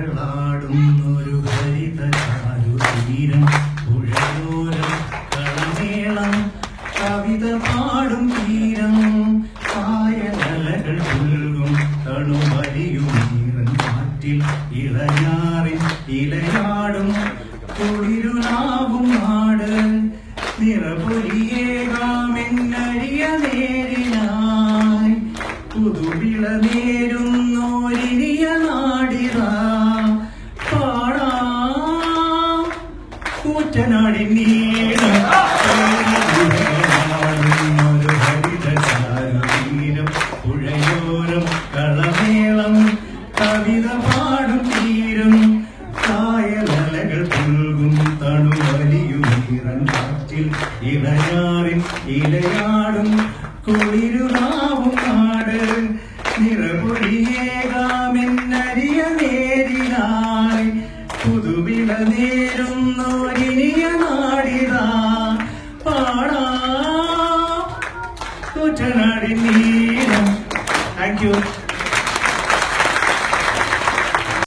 കേരനിരകളാടുന്നൊരു ഹരിത തീരം പുഴയോരം കളമേളം കവിത പാടും തീരം കായലകൾ പുൽകും തണുവലിയും നീറൻ കാറ്റിൽ ഇളഞ്ഞാറിൻ ഇലയാടും കുളിരുനാവും നാട്. നിറപൊലിയേകാമെന്നഴിയ നേരിനായി പുതുവിള നേരുന്നോരിനിയ കൂറ്റനാടിൻ നീളം. പുഴയോരം കളമേളം കവിത പാടും തീരും. കായലകൾ പുൽകും തണുവലിയും ഈറൻ കാറ്റിൽ ഇളയാറിൻ ഇലയാടും കുളിരുനാവും നാട് നിറപൊടിയേകാമെന്നരിയ നേരിനായി പുതുവിള നേരുന്നോരിനിയ നാടിതാ പാടാ. കുറ്റനാടി നീരം താങ്ക് യു